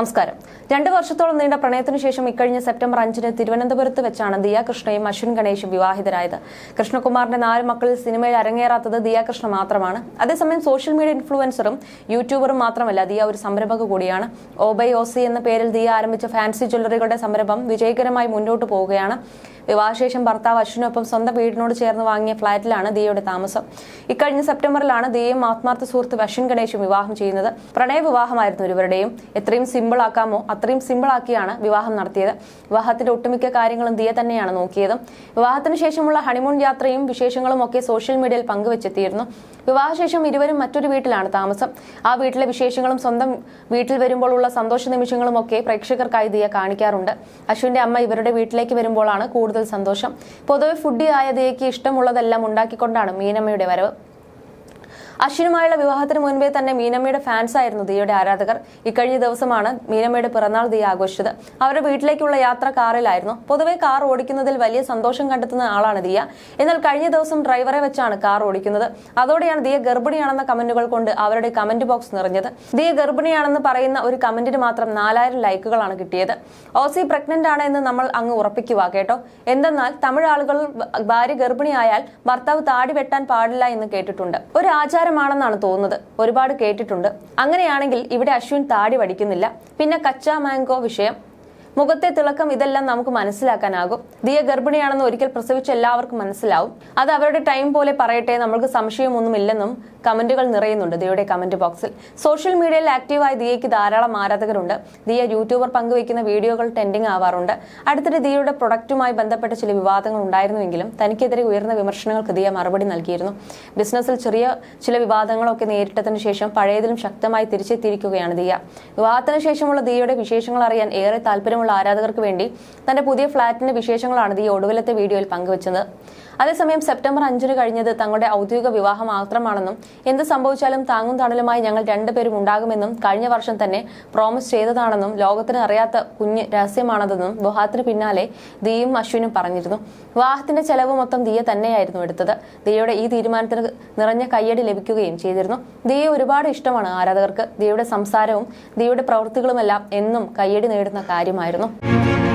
നമസ്കാരം. രണ്ടു വർഷത്തോളം നീണ്ട പ്രണയത്തിനു ശേഷം ഇക്കഴിഞ്ഞ സെപ്റ്റംബർ അഞ്ചിന് തിരുവനന്തപുരത്ത് വെച്ചാണ് ദിയ കൃഷ്ണയും അശ്വിൻ ഗണേശും വിവാഹിതരായത്. കൃഷ്ണകുമാറിന്റെ നാല് മക്കളിൽ സിനിമയിൽ അരങ്ങേറാത്തത് ദിയ കൃഷ്ണ മാത്രമാണ്. അതേസമയം സോഷ്യൽ മീഡിയ ഇൻഫ്ലുവൻസറും യൂട്യൂബറും മാത്രമല്ല ദിയ ഒരു സംരംഭക കൂടിയാണ്. ഓബൈ ഓസി എന്ന പേരിൽ ദിയ ആരംഭിച്ച ഫാൻസി ജ്വല്ലറികളുടെ സംരംഭം വിജയകരമായി മുന്നോട്ട് പോവുകയാണ്. വിവാഹശേഷം ഭർത്താവ് അശ്വിനൊപ്പം സ്വന്തം വീടിനോട് ചേർന്ന് വാങ്ങിയ ഫ്ളാറ്റിലാണ് ദിയയുടെ താമസം. ഇക്കഴിഞ്ഞ സെപ്റ്റംബറിലാണ് ദിയയും ആത്മാർത്ഥ സുഹൃത്ത് അശ്വിൻ ഗണേശും വിവാഹം ചെയ്യുന്നത്. പ്രണയ വിവാഹമായിരുന്നു ഇരുവരുടെയും. എത്രയും സിമ്പിൾ ആക്കാമോ അത്രയും സിമ്പിൾ ആക്കിയാണ് വിവാഹം നടത്തിയത്. വിവാഹത്തിന്റെ ഒട്ടുമിക്ക കാര്യങ്ങളും ദിയ തന്നെയാണ് നോക്കിയത്. വിവാഹത്തിന് ശേഷമുള്ള ഹണിമൂൺ യാത്രയും വിശേഷങ്ങളും ഒക്കെ സോഷ്യൽ മീഡിയയിൽ പങ്കുവച്ചെത്തിയിരുന്നു. വിവാഹശേഷം ഇരുവരും മറ്റൊരു വീട്ടിലാണ് താമസം. ആ വീട്ടിലെ വിശേഷങ്ങളും സ്വന്തം വീട്ടിൽ വരുമ്പോൾ ഉള്ള സന്തോഷ നിമിഷങ്ങളും ഒക്കെ പ്രേക്ഷകർക്കായി ദിയ കാണിക്കാറുണ്ട്. അശ്വിന്റെ അമ്മ ഇവരുടെ വീട്ടിലേക്ക് വരുമ്പോഴാണ് കൂടുതൽ സന്തോഷം. പൊതുവെ ഫുഡി ആയ ദിയയ്ക്ക് ഇഷ്ടമുള്ളതെല്ലാം ഉണ്ടാക്കിക്കൊണ്ടാണ് മീനമ്മയുടെ വരവ്. അശ്വിനുമായുള്ള വിവാഹത്തിന് മുൻപേ തന്നെ മീനമ്മയുടെ ഫാൻസ് ആയിരുന്നു ദിയയുടെ ആരാധകർ. ഇക്കഴിഞ്ഞ ദിവസമാണ് മീനമ്മയുടെ പിറന്നാൾ ദിയ ആഘോഷിച്ചത്. അവരുടെ വീട്ടിലേക്കുള്ള യാത്ര കാറിലായിരുന്നു. പൊതുവെ കാർ ഓടിക്കുന്നതിൽ വലിയ സന്തോഷം കണ്ടെത്തുന്ന ആളാണ് ദിയ. എന്നാൽ കഴിഞ്ഞ ദിവസം ഡ്രൈവറെ വെച്ചാണ് കാർ ഓടിക്കുന്നത്. അതോടെയാണ് ദിയ ഗർഭിണിയാണെന്ന കമന്റുകൾ കൊണ്ട് അവരുടെ കമന്റ് ബോക്സ് നിറഞ്ഞത്. ദിയ ഗർഭിണിയാണെന്ന് പറയുന്ന ഒരു കമന്റിന് മാത്രം നാലായിരം ലൈക്കുകളാണ് കിട്ടിയത്. ഓസി പ്രഗ്നന്റ് ആണ് എന്ന് നമ്മൾ അങ്ങ് ഉറപ്പിക്കുക കേട്ടോ. എന്തെന്നാൽ തമിഴ് ആളുകൾ ഭാര്യ ഗർഭിണിയായാൽ ഭർത്താവ് താടി വെട്ടാൻ പാടില്ല എന്ന് കേട്ടിട്ടുണ്ട്. ഒരു ആചാരമാണെന്നാണ് തോന്നുന്നത്. ഒരുപാട് കേട്ടിട്ടുണ്ട്. അങ്ങനെയാണെങ്കിൽ ഇവിടെ അശ്വിൻ താടി വടിക്കുന്നില്ല. പിന്നെ കച്ചാ മാംഗോ വിഷയം. മുഖത്തെ തിളക്കം ഇതെല്ലാം നമുക്ക് മനസ്സിലാക്കാനാകും. ദിയ ഗർഭിണിയാണെന്ന് ഒരിക്കൽ പ്രസവിച്ച എല്ലാവർക്കും മനസ്സിലാവും. അത് അവരുടെ ടൈം പോലെ പറയട്ടെ നമ്മൾക്ക് സംശയമൊന്നുമില്ലെന്നും കമന്റുകൾ നിറയുന്നുണ്ട് ദിയയുടെ കമന്റ് ബോക്സിൽ. സോഷ്യൽ മീഡിയയിൽ ആക്റ്റീവായ ദിയയ്ക്ക് ധാരാളം ആരാധകരുണ്ട്. ദിയ യൂട്യൂബർ പങ്കുവയ്ക്കുന്ന വീഡിയോകൾ ട്രെൻഡിങ് ആവാറുണ്ട്. അടുത്തിടെ ദിയയുടെ പ്രൊഡക്റ്റുമായി ബന്ധപ്പെട്ട ചില വിവാദങ്ങൾ ഉണ്ടായിരുന്നുവെങ്കിലും തനിക്കെതിരെ ഉയർന്ന വിമർശനങ്ങൾക്ക് ദിയ മറുപടി നൽകിയിരുന്നു. ബിസിനസ്സിൽ ചെറിയ ചില വിവാദങ്ങളൊക്കെ നേരിട്ടതിനു ശേഷം പഴയതിലും ശക്തമായി തിരിച്ചെത്തിയിരിക്കുകയാണ് ദിയ. വിവാഹത്തിന് ശേഷമുള്ള ദിയയുടെ വിശേഷങ്ങൾ അറിയാൻ ഏറെ താല്പര്യമുള്ള ആരാധകർക്ക് വേണ്ടി തന്റെ പുതിയ ഫ്ളാറ്റിന്റെ വിശേഷങ്ങളാണ് ഈ ഒടുവിലത്തെ വീഡിയോയിൽ പങ്കുവച്ചത്. അതേസമയം സെപ്റ്റംബർ അഞ്ചിന് കഴിഞ്ഞത് തങ്ങളുടെ ഔദ്യോഗിക വിവാഹം മാത്രമാണെന്നും എന്ത് സംഭവിച്ചാലും താങ്ങും തണലുമായി ഞങ്ങൾ രണ്ടുപേരും ഉണ്ടാകുമെന്നും കഴിഞ്ഞ വർഷം തന്നെ പ്രോമിസ് ചെയ്തതാണെന്നും ലോകത്തിന് അറിയാത്ത കുഞ്ഞ് രഹസ്യമാണതെന്നും വിവാഹത്തിന് പിന്നാലെ ദിയും അശ്വിനും പറഞ്ഞിരുന്നു. വിവാഹത്തിന്റെ ചെലവ് മൊത്തം ദിയ തന്നെയായിരുന്നു എടുത്തത്. ദിയയുടെ ഈ തീരുമാനത്തിന് നിറഞ്ഞ കയ്യടി ലഭിക്കുകയും ചെയ്തിരുന്നു. ദിയെ ഒരുപാട് ഇഷ്ടമാണ് ആരാധകർക്ക്. ദിയയുടെ സംസാരവും ദിയയുടെ പ്രവൃത്തികളുമെല്ലാം എന്നും കയ്യടി നേടുന്ന കാര്യമായിരുന്നു. 了。